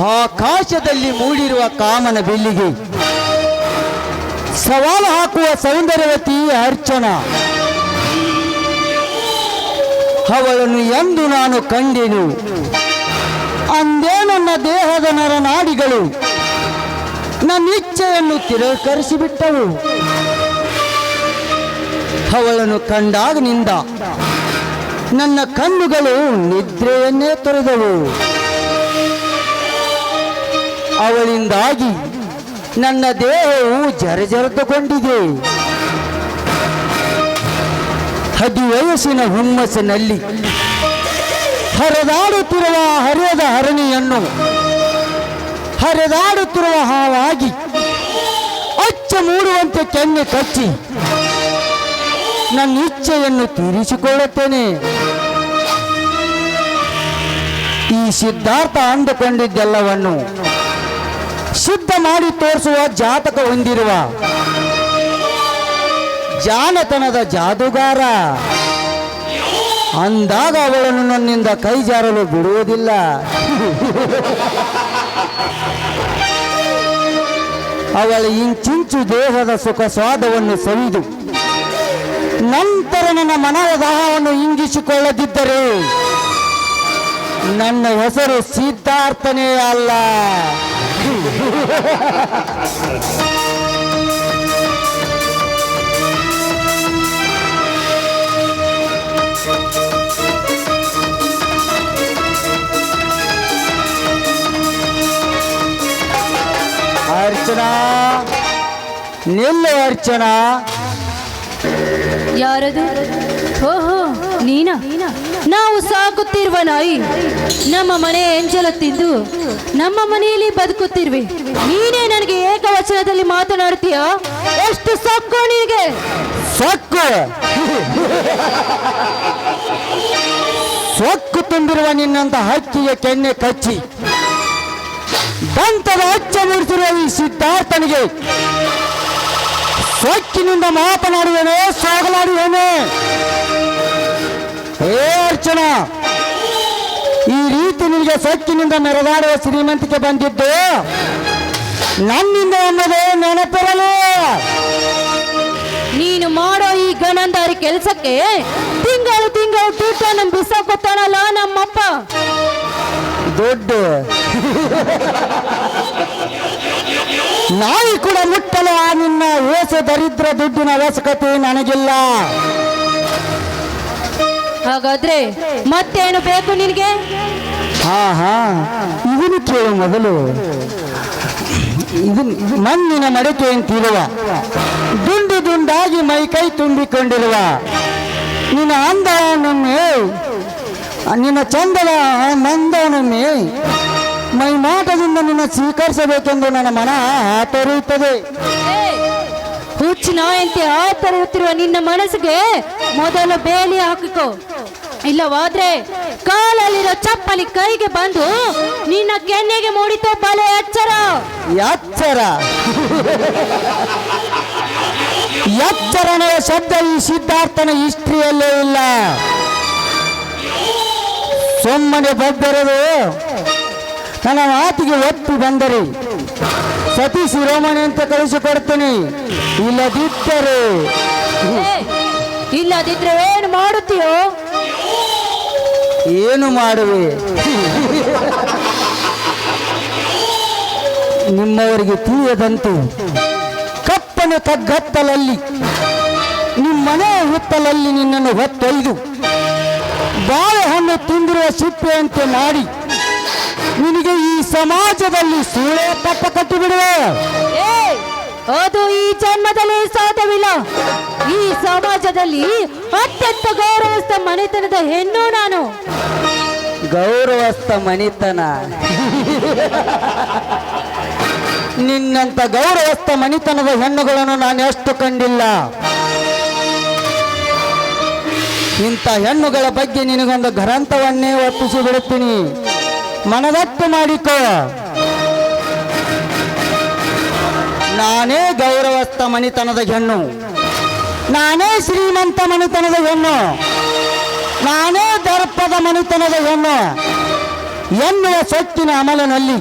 ಆಕಾಶದಲ್ಲಿ ಮೂಡಿರುವ ಕಾಮನ ಬೆಲ್ಲಿಗೆ ಸವಾಲು ಹಾಕುವ ಸೌಂದರ್ಯವತಿ ಅರ್ಚನಾ. ಅವಳನ್ನು ಎಂದು ನಾನು ಕಂಡೆನು. ಅಂದೇ ನನ್ನ ದೇಹದ ನರನಾಡಿಗಳು. ನನ್ನ ಇಚ್ಛೆಯನ್ನು ತಿರಸ್ಕರಿಸಿಬಿಟ್ಟವು. ಅವಳನ್ನು ಕಂಡಾಗನಿಂದ ನನ್ನ ಕಣ್ಣುಗಳು ನಿದ್ರೆಯನ್ನೇ ತೊರೆದವು. ಅವಳಿಂದಾಗಿ ನನ್ನ ದೇಹವು ಜರಜರದುಕೊಂಡಿದೆ ಹದಿವಯಸ್ಸಿನ ಹುಮ್ಮಸ್ಸಿನಲ್ಲಿ ಹರಿದಾಡುತ್ತಿರುವ ಹರಿಯದ ಹರಣಿಯನ್ನು ಹರಿದಾಡುತ್ತಿರುವ ಹಾವಾಗಿ ಅಚ್ಚ ಮೂಡುವಂತೆ ಕೆನ್ನೆ ಕಚ್ಚಿ ನನ್ನ ಇಚ್ಛೆಯನ್ನು ತೀರಿಸಿಕೊಳ್ಳುತ್ತೇನೆ. ಈ ಸಿದ್ಧಾರ್ಥ ಅಂದುಕೊಂಡಿದ್ದೆಲ್ಲವನ್ನು ಸಿದ್ಧ ಮಾಡಿ ತೋರಿಸುವ ಜಾತಕ ಹೊಂದಿರುವ ಜಾನತನದ ಜಾದುಗಾರ. ಅಂದಾಗ ಅವಳನ್ನು ನನ್ನಿಂದ ಕೈ ಜಾರಲು ಬಿಡುವುದಿಲ್ಲ. ಅವಳ ಇಂಚಿಂಚು ದೇಹದ ಸುಖ ಸ್ವಾದವನ್ನು ಸವಿದು, ನಂತರ ನನ್ನ ಮನದ ದಾಹವನ್ನು ಇಂಗಿಸಿಕೊಳ್ಳದಿದ್ದರೆ ನನ್ನ ಹೆಸರು ಸಿದ್ಧಾರ್ಥನೇ ಅಲ್ಲ. ಅರ್ಚನಾ ನಿಲ್ಲು ಅರ್ಚನಾ. ಯಾರದು? ಓಹೋ ನೀನಾ? ನಾವು ಸಾಕುತ್ತಿರುವ ನಾಯಿ ನಮ್ಮ ಮನೆ ಎಂಜಲ ತಿಂದು ನಮ್ಮ ಮನೆಯಲ್ಲಿ ಬದುಕುತ್ತಿರುವೆ. ನೀನೇ ನನಗೆ ಏಕವಚನದಲ್ಲಿ ಮಾತನಾಡ್ತೀಯ ಎಷ್ಟು ಸಾಕು ನಿನಗೆ? ಸೊಕ್ಕು. ಸೊಕ್ಕು ತುಂಬಿರುವ ನಿನ್ನಂತ ಹಕ್ಕಿಗೆ ಕೆನ್ನೆ ಕಚ್ಚಿ. ದಂತದ ಅಚ್ಚ ಮೂಡಿಸಿರುವ ಈ ಸಿದ್ಧಾರ್ಥನಿಗೆ ಸೊಕ್ಕಿನಿಂದ ಮಾತನಾಡುವೇನೆ, ಸೋಗಲಾಡುವೇನೆ? ಹೇ ಅರ್ಚನಾ! ಈ ರೀತಿ ನಿನಗೆ ಸೊಕ್ಕಿನಿಂದ ಮೆರೆದಾಡುವ ಶ್ರೀಮಂತಿಕೆ ಬಂದಿದ್ದು ನನ್ನಿಂದ ಅನ್ನೋದೇ ನೆನಪಿರಲು. ನೀನು ಮಾಡೋ ಈ ಗಣಂದಾರಿ ಕೆಲಸಕ್ಕೆ ತಿಂಗಳು ತಿಂಗಳು ದುಡ್ಡನ್ನು ಬಿಸಾಕೊತ್ತಾನಲ್ಲ ನಮ್ಮಪ್ಪ. ದೊಡ್ಡ. ನಾಯಿ ಕೂಡ ಮುಟ್ಟಲು ಆ ನಿನ್ನ ಓಸೆ ದರಿದ್ರ ದುಡ್ಡಿನ ಅವಶ್ಯಕತೆ ನನಗಿಲ್ಲ. ಹಾಗಾದ್ರೆ ಮತ್ತೇನು ಬೇಕು ನಿನಗೆ? ಹಾ ಹಾ. ಇದನ್ನು ಕೇಳು ಮೊದಲು. ಇದು ಮಣ್ಣಿನ ಮಡಿಕೆ ಅಂತಿರುವ ದುಂಡು ದುಂಡಾಗಿ ಮೈ ಕೈ ತುಂಬಿಕೊಂಡಿರುವ. ನಿನ್ನ ಅಂದವನೊಮ್ಮೆ ನಿನ್ನ ಚಂದದ ಮಂದವನೊಮ್ಮೆ ಮೈ ಮಾಟದಿಂದ ನಿನ್ನ ಸ್ವೀಕರಿಸಬೇಕೆಂದು ನನ್ನ ಮನ ಆತರಿಯುತ್ತದೆ ಹುಚ್ಚು ನಾಯಂತೆ ಆತರುತ್ತಿರುವ ನಿನ್ನ ಮನಸ್ಸಿಗೆ ಮೊದಲು ಬೇಲಿ ಹಾಕಿಕೋ. ಇಲ್ಲವಾದ್ರೆ ಕಾಲಲ್ಲಿರೋ ಚಪ್ಪಲಿ ಕೈಗೆ ಬಂದು ನಿನ್ನ ಕೆನ್ನೆಗೆ ಮೂಡಿತು ಬಲೆ ಎಚ್ಚರ ಎಚ್ಚರ ಎಚ್ಚರನ ಶಬ್ದ ಈ ಸಿದ್ಧಾರ್ಥನ ಹಿಸ್ಟ್ರಿಯಲ್ಲೇ ಇಲ್ಲ. ಸುಮ್ಮನೆ ಬಬ್ಬೆರದು ನನ್ನ ಮಾತಿಗೆ ಒತ್ತು ಬಂದರೆ ಸತಿ ಶಿರೋಮಣಿ ಅಂತ ಕಳಿಸಿಕೊಡ್ತೀನಿ. ಇಲ್ಲದಿದ್ದರೆ ಇಲ್ಲದಿದ್ರೆ ಏನು ಮಾಡುತ್ತೀಯೋ? ಏನು ಮಾಡುವೆ? ನಿಮ್ಮವರಿಗೆ ತಿಳಿಯದಂತೆ ಕಪ್ಪನ ತಗ್ಗತ್ತಲಲ್ಲಿ ನಿಮ್ಮನೆ ಹುತ್ತಲಲ್ಲಿ ನಿನ್ನನ್ನು ಹೊತ್ತೊಯ್ದು, ಬಾಳೆಹಣ್ಣು ತಿಂದಿರುವ ಸಿಪ್ಪೆಯಂತೆ ಮಾಡಿ, ನಿನಗೆ ಈ ಸಮಾಜದಲ್ಲಿ ಸೂಳೆ ಪಟ್ಟ ಕಟ್ಟಿಬಿಡುವೆ. ಅದು ಈ ಜನ್ಮದಲ್ಲಿ ಈ ಸಮಾಜದಲ್ಲಿ ಅತ್ಯಂತ ಗೌರವಸ್ಥ ಮನೆತನದ ಹೆಣ್ಣು ನಾನು. ಗೌರವಸ್ಥ ಮನಿತನ. ನಿನ್ನಂತ ಗೌರವಸ್ಥ ಮನಿತನದ ಹೆಣ್ಣುಗಳನ್ನು ನಾನು ಎಷ್ಟು ಕಂಡಿಲ್ಲ. ಇಂಥ ಹೆಣ್ಣುಗಳ ಬಗ್ಗೆ ನಿನಗೊಂದು ಗ್ರಂಥವನ್ನೇ ಒಪ್ಪಿಸಿ ಬಿಡುತ್ತೀನಿ ಮನದಟ್ಟು ಮಾಡಿಕೋ. ನಾನೇ ಗೌರವಸ್ಥ ಮನಿತನದ ಹೆಣ್ಣು. ನಾನೇ ಶ್ರೀಮಂತ ಮನಿತನದ ಹೆಣ್ಣು. ನಾನೇ ದರ್ಪದ ಮನಿತನದ ಹೆಣ್ಣು. ಎನ್ನುವ ಸೊಕ್ಕಿನ ಅಮಲನಲ್ಲಿ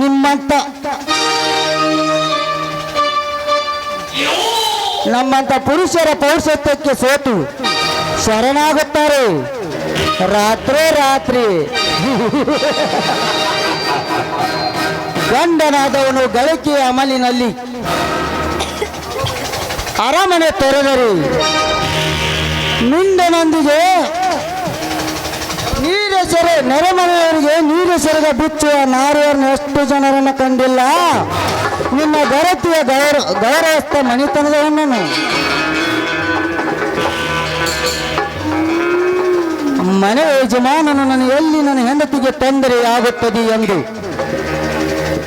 ನಿಮ್ಮಂತ ನಮ್ಮಂತ ಪುರುಷರ ಪೌರುಷತ್ವಕ್ಕೆ ಸೋತು ಶರಣಾಗುತ್ತಾರೆ. ರಾತ್ರಿ ರಾತ್ರಿ. ಗಂಡನಾದವನು ಗಳಿಕೆಯ ಅಮಲಿನಲ್ಲಿ ಅರಮನೆ ತೊರೆದರು ಮಿಂಡನೊಂದಿಗೆ ನೀರೆಸರೆ ನೆರೆಮನೆಯವರಿಗೆ ನೀರೆಸರಿಗೆ ಬಿಚ್ಚುವ ನಾರಿಯರನ್ನು ಎಷ್ಟು ಜನರನ್ನು ಕಂಡಿಲ್ಲ? ನಿಮ್ಮ ಗರತಿಯ ಗೌರವ ಗೌರವಸ್ಥ ಮಣಿತನದವಣ್ಣನು ಮನೆ ಯಜಮಾನನು ನನ್ನ ಎಲ್ಲಿ ನನ್ನ ಹೆಂಡತಿಗೆ ತೊಂದರೆ ಆಗುತ್ತದೆ ಎಂದು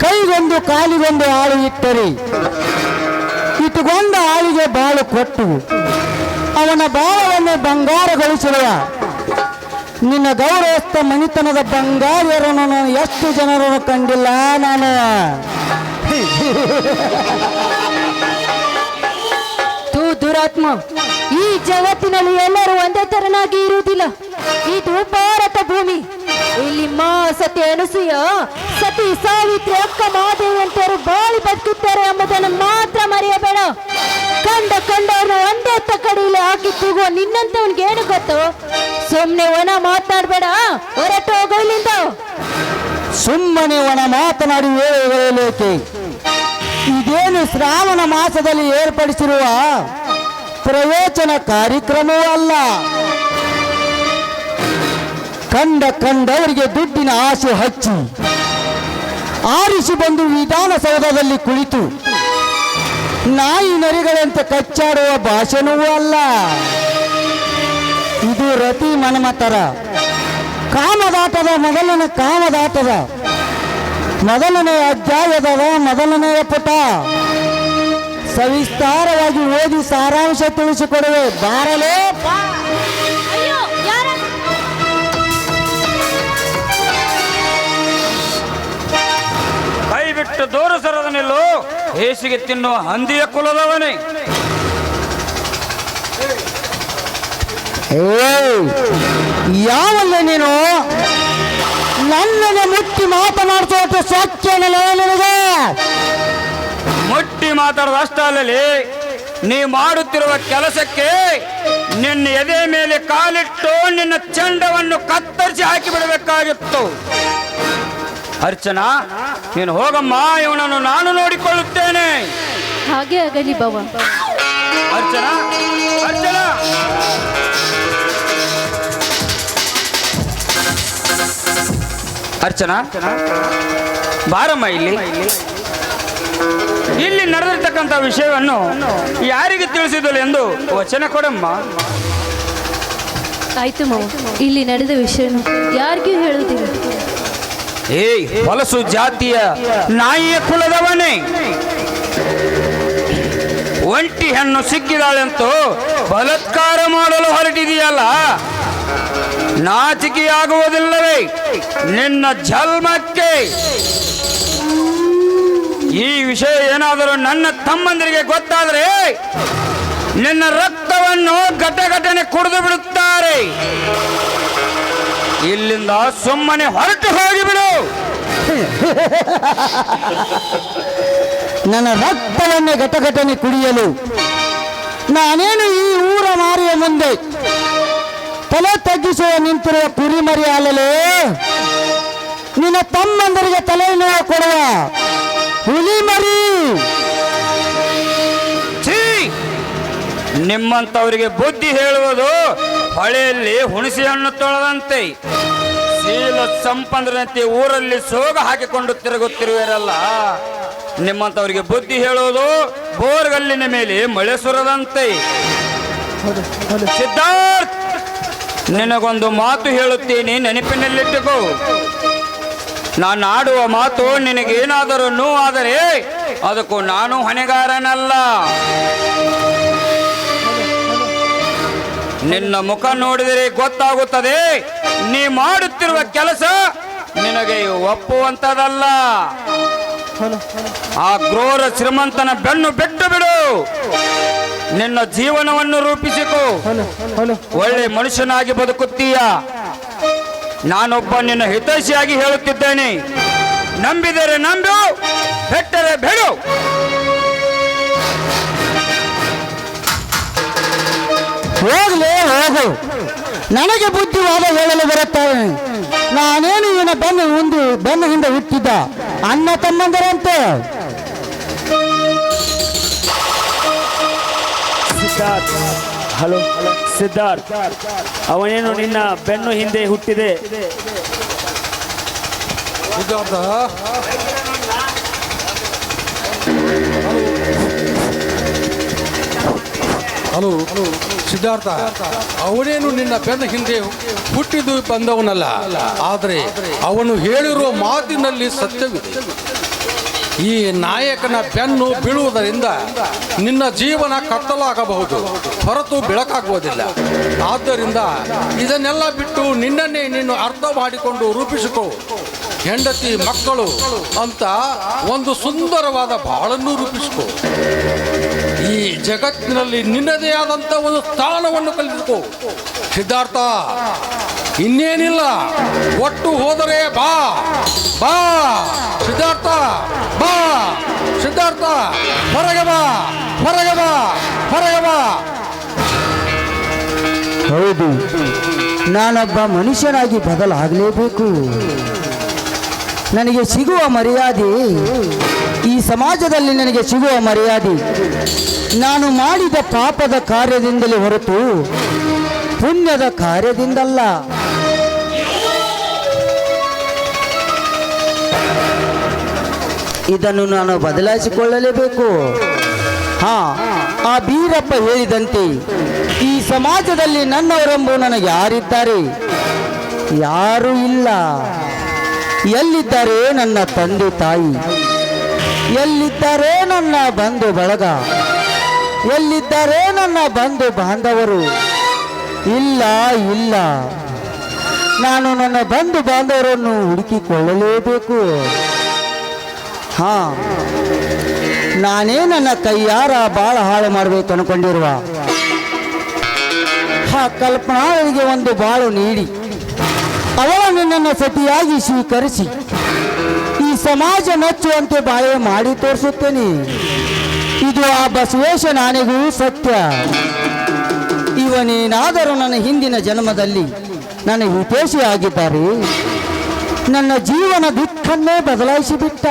ಕೈಗೊಂದು ಕಾಲಿಗೊಂದು ಆಳು ಇಟ್ಟರೆ, ಇಟ್ಟುಕೊಂಡ ಆಳಿಗೆ ಬಾಳು ಕೊಟ್ಟು ಅವನ ಬಾಳವನ್ನು ಬಂಗಾರಗೊಳಿಸಿರುವ ನಿನ್ನ ಗೌರವಸ್ಥ ಮಣಿತನದ ಬಂಗಾರಿಯರನ್ನು ನಾನು ಎಷ್ಟು ಜನರನ್ನು ಕಂಡಿಲ್ಲ ನಾನು? ತೂ ದುರಾತ್ಮ, ಈ ಜಗತ್ತಿನಲ್ಲಿ ಎಲ್ಲರೂ ಒಂದೇ ತರನಾಗಿ ಇರುವುದಿಲ್ಲ. ಇದು ಭಾರತ ಭೂಮಿ. ಇಲ್ಲಿ ಮಾ ಸತಿ ಅನಸೂಯ? ಸತಿ ಸಾವಿತ್ರಿ ಅಕ್ಕ ಮಾದೇವಿ ಅಂತವರು ಬಾಳಿ ಬದುಕುತ್ತಾರೆ ಎಂಬುದನ್ನು ಮಾತ್ರ ಮರೆಯಬೇಡ. ಕಂಡ ಕಂಡವ್ರನ್ನ ಒಂದೇ ತಕ್ಕಡಿಯಲ್ಲಿ ಹಾಕಿ ತೂಗುವ ನಿನ್ನಂತವನ್ಗೆ ಏನು ಗೊತ್ತು? ಸುಮ್ಮನೆ ಒಣ ಮಾತನಾಡಬೇಡ ಹೊರಟು ಹೋಗೋ ಇಲ್ಲಿಂದ. ಸುಮ್ಮನೆ ಒಣ ಮಾತನಾಡಿ ಹೇಳಲೇಕೆ? ಇದೇನು ಶ್ರಾವಣ ಮಾಸದಲ್ಲಿ ಏರ್ಪಡಿಸಿರುವ ಪ್ರಯೋಜನ ಕಾರ್ಯಕ್ರಮವೂ ಅಲ್ಲ. ಕಂಡ ಕಂಡವರಿಗೆ ದುಡ್ಡಿನ ಆಸೆ ಹಚ್ಚಿ. ಆರಿಸಿ ಬಂದು ವಿಧಾನಸೌಧದಲ್ಲಿ ಕುಳಿತು. ನಾಯಿ ನರಿಗಳಂತೆ ಕಚ್ಚಾಡುವ ಭಾಷಣವೂ ಅಲ್ಲ. ಇದು ರತಿ ಮನಮತರ ಕಾಮದಾಟದ ಮೊದಲನೇ ಕಾಮದಾಟದ ಮೊದಲನೆಯ ಅಧ್ಯಾಯದ ಮೊದಲನೆಯ ಪುಟ. ಸವಿಸ್ತಾರವಾಗಿ ಓದಿ ಸಾರಾಂಶ ತಿಳಿಸಿಕೊಡುವೆ. ಬಾರಲೇ ಕೈ ಬಿಟ್ಟು ದೂರ ಸರದ ನಿಲ್ಲು ಹೇಸಿಗೆ ತಿನ್ನುವ ಹಂದಿಯ ಕುಲದವನೇ. ಯಾವಲ್ಲ ನೀನು? ನನ್ನನ್ನು ಮುಟ್ಟಿ ಮಾತನಾಡ್ತಾ ಸಾಧ್ಯನಲ್ಲ ನಿನಗೆ? ಮುಟ್ಟಿ ಮಾತಾಡೋದು ಅಷ್ಟರಲ್ಲಿ ನೀ ಮಾಡುತ್ತಿರುವ ಕೆಲಸಕ್ಕೆ ನಿನ್ನ ಎದೆ ಮೇಲೆ ಕಾಲಿಟ್ಟು ನಿನ್ನ ಚಂಡವನ್ನು ಕತ್ತರಿಸಿ ಹಾಕಿ ಬಿಡಬೇಕಾಗಿತ್ತು ಅರ್ಚನಾ ನೀನು ಹೋಗಮ್ಮ ಇವನನ್ನು ನಾನು ನೋಡಿಕೊಳ್ಳುತ್ತೇನೆ. ಹಾಗೆ ಆಗಲಿ ಬಾವ. ಅರ್ಚನಾ ಅರ್ಚನಾ. ಅರ್ಚನಾ ಬಾರಮ್ಮ ಇಲ್ಲಿ. ಇಲ್ಲಿ ನಡೆದಿರ್ತಕ್ಕಂಥ ವಿಷಯವನ್ನು ಯಾರಿಗೆ ತಿಳಿಸಿದಳು ಎಂದು ವಚನ ಕೊಡಮ್ಮ. ಆಯ್ತು ಮಾವ ಇಲ್ಲಿ ನಡೆದ ವಿಷಯನು ಯಾರಿಗೂ ಹೇಳುವುದಿಲ್ಲ. ಏಯ್ ಹೊಲಸು ಜಾತಿಯ ನಾಯಿಯ ಕುಲದವನೇ. ಒಂಟಿ ಹೆಣ್ಣು ಸಿಕ್ಕಿದಾಳೆಂತೂ ಬಲತ್ಕಾರ ಮಾಡಲು ಹೊರಟಿದೆಯಲ್ಲ. ನಾಚಿಕೆಯಾಗುವುದಿಲ್ಲವೇ ನಿನ್ನ ಜನ್ಮಕ್ಕೆ. ಈ ವಿಷಯ ಏನಾದರೂ ನನ್ನ ತಮ್ಮಂದಿರಿಗೆ ಗೊತ್ತಾದರೆ ನಿನ್ನ ರಕ್ತವನ್ನು ಘಟಘಟನೆ ಕುಡಿದು ಬಿಡುತ್ತಾರೆ. ಇಲ್ಲಿಂದ ಸುಮ್ಮನೆ ಹೊರಟು ಹೋಗಿಬಿಡು ನನ್ನ ರಕ್ತವನ್ನೇ ಘಟಘಟನೆ ಕುಡಿಯಲು ನಾನೇನು ಈ ಊರ ಮಾರಿಯ ಮುಂದೆ ತಲೆ ತಗ್ಗಿಸುವ ನಿಂತಿರುವ ಕುರಿಮರಿ ಅಲ್ಲಲೇ ನಿನ್ನ ತಮ್ಮಂದರಿಗೆ ತಲೆ ನೋವು ಕೊಡುವ ಹುಲಿ ಮರಿ? ನಿಮ್ಮಂತವರಿಗೆ ಬುದ್ಧಿ ಹೇಳುವುದು ಹೊಳೆಯಲ್ಲಿ ಹುಣಸೆ ಹಣ್ಣು ತೊಳೆದಂತೆ. ಶೀಲ ಸಂಪಂದ್ರಂತೆ ಊರಲ್ಲಿ ಸೋಗ ಹಾಕಿಕೊಂಡು ತಿರುಗುತ್ತಿರುವಿರಲ್ಲ ನಿಮ್ಮಂತವರಿಗೆ ಬುದ್ಧಿ ಹೇಳುವುದು ಬೋರ್ಗಲ್ಲಿನ ಮೇಲೆ ಮಳೆ ಸುರದಂತೆ. ಸಿದ್ಧಾರ್ಥ್, ನಿನಗೊಂದು ಮಾತು ಹೇಳುತ್ತೇನೆ, ನೆನಪಿನಲ್ಲಿಟ್ಟುಕೋ. ನಾನು ಆಡುವ ಮಾತು ನಿನಗೇನಾದರೂ ನೋವಾದರೆ, ಅದಕ್ಕೂ ನಾನು ಹೊಣೆಗಾರನಲ್ಲ. ನಿನ್ನ ಮುಖ ನೋಡಿದರೆ ಗೊತ್ತಾಗುತ್ತದೆ. ನೀ ಮಾಡುತ್ತಿರುವ ಕೆಲಸ ನಿನಗೆ ಒಪ್ಪುವಂತದಲ್ಲ ಆ ಕ್ರೂರ ಶ್ರೀಮಂತನ ಬೆನ್ನು ಬಿಟ್ಟು ಬಿಡು. ನಿನ್ನ ಜೀವನವನ್ನು ರೂಪಿಸಿಕೋ. ಒಳ್ಳೆ ಮನುಷ್ಯನಾಗಿ ಬದುಕುತ್ತೀಯ. ನಾನೊಬ್ಬ ನಿನ್ನ ಹಿತೈಷಿಯಾಗಿ ಹೇಳುತ್ತಿದ್ದೇನೆ. ನಂಬಿದರೆ ನಂಬು ಬೆಟ್ಟರೆ ಬೆಳು ಹೋಗ್ಲೇ ಹೋಗು. ನನಗೆ ಬುದ್ಧಿವಾದ ಹೇಳಲು ಬರುತ್ತಾವೆ ನಾನೇನು ಇವನ ಬೆನ್ನು ಒಂದು ಬೆನ್ನು ಹಿಂದೆ ಹುಟ್ಟಿದ್ದ ಅಣ್ಣ ತಮ್ಮಂದರಂತೆ. ಸಿದ್ಧಾರ್ಥ್. ಹಲೋ ಸಿದ್ಧಾರ್ಥ್. ಅವನೇನು ನಿನ್ನ ಬೆನ್ನು ಹಿಂದೆ ಹುಟ್ಟಿದೆ? ಸಿದ್ಧಾರ್ಥ? ಹಲೋ ಸಿದ್ಧಾರ್ಥ ಅವನೇನು ನಿನ್ನ ಬೆನ್ನ ಹಿಂದೆ ಹುಟ್ಟಿದ್ದು ಬಂದವನಲ್ಲ, ಆದರೆ ಅವನು ಹೇಳಿರುವ ಮಾತಿನಲ್ಲಿ ಸತ್ಯವಿದೆ. ಈ ನಾಯಕನ ಬೆನ್ನು ಬೀಳುವುದರಿಂದ ನಿನ್ನ ಜೀವನ ಕತ್ತಲಾಗಬಹುದು, ಹೊರತು ಬೆಳಕಾಗುವುದಿಲ್ಲ. ಆದ್ದರಿಂದ ಇದನ್ನೆಲ್ಲ ಬಿಟ್ಟು ನಿನ್ನನ್ನೇ ನೀನು ಅರ್ಥ ಮಾಡಿಕೊಂಡು ರೂಪಿಸಿಕೋ. ಹೆಂಡತಿ ಮಕ್ಕಳು ಅಂತ ಒಂದು ಸುಂದರವಾದ ಬಾಳನ್ನು ರೂಪಿಸಿಕೋ. ಈ ಜಗತ್ತಿನಲ್ಲಿ ನಿನ್ನದೇ ಆದಂತ ಒಂದು ಸ್ಥಾನವನ್ನು ಕಲಿತು ಸಿದ್ಧಾರ್ಥ, ಇನ್ನೇನಿಲ್ಲ. ಒಟ್ಟು ಹೋದರೆ ಬಾ. ಬಾ. ಸಿದ್ಧಾರ್ಥ ಬಾ. ಸಿದ್ಧಾರ್ಥ, ಹೊರಗೆ ಬಾ. ಹೊರಗೆ ಬಾ. ಹೊರಗೆ ಬಾ. ಹೌದು. ನಾನೊಬ್ಬ ಮನುಷ್ಯನಾಗಿ ಬದಲಾಗಲೇಬೇಕು. ನನಗೆ ಸಿಗುವ ಮರ್ಯಾದೆ ಈ ಸಮಾಜದಲ್ಲಿ ನನಗೆ ಸಿಗುವ ಮರ್ಯಾದೆ. ನಾನು ಮಾಡಿದ ಪಾಪದ ಕಾರ್ಯದಿಂದಲೇ ಹೊರತು ಪುಣ್ಯದ ಕಾರ್ಯದಿಂದಲ್ಲ. ಇದನ್ನು ನಾನು ಬದಲಾಯಿಸಿಕೊಳ್ಳಲೇಬೇಕು. ಹಾ, ಆ ಬೀರಪ್ಪ ಹೇಳಿದಂತೆ, ಈ ಸಮಾಜದಲ್ಲಿ ನನ್ನವರೆಂಬು ನನಗೆ ಯಾರಿದ್ದಾರೆ? ಯಾರೂ ಇಲ್ಲ. ಎಲ್ಲಿದ್ದಾರೆ ನನ್ನ ತಂದೆ ತಾಯಿ? ಎಲ್ಲಿದ್ದಾರೆ ನನ್ನ ಬಂಧು ಬಳಗ? ಎಲ್ಲಿದ್ದಾರೆ ನನ್ನ ಬಂಧು ಬಾಂಧವರು? ಇಲ್ಲ ಇಲ್ಲ. ನಾನು ನನ್ನ ಬಂಧು ಬಾಂಧವರನ್ನು ಹುಡುಕಿಕೊಳ್ಳಲೇಬೇಕು. ಹಾ. ನಾನೇ ನನ್ನ ಕೈಯಾರ ಬಾಳ ಹಾಳು ಮಾಡಬೇಕು ಅನ್ಕೊಂಡಿರುವ. ಆ ಕಲ್ಪನಾಳಿಗೆ ಒಂದು ಬಾಳು ನೀಡಿ. ಅವಳನ್ನು ನನ್ನ ಸತಿಯಾಗಿ ಸ್ವೀಕರಿಸಿ. ಈ ಸಮಾಜ ಮೆಚ್ಚುವಂತೆ ಬಾಳೆ ಮಾಡಿ ತೋರಿಸುತ್ತೇನೆ. ಇದು ಆ ಬಸವೇಶ ನಾನೆಗೂ ಸತ್ಯ. ಇವನೇನಾದರೂ ನನ್ನ ಹಿಂದಿನ ಜನ್ಮದಲ್ಲಿ ನನ್ನ ಹಿತೇಶಿ ಆಗಿದ್ದಾರೆ ನನ್ನ ಜೀವನ ದಿಕ್ಕನ್ನೇ ಬದಲಾಯಿಸಿಬಿಟ್ಟ.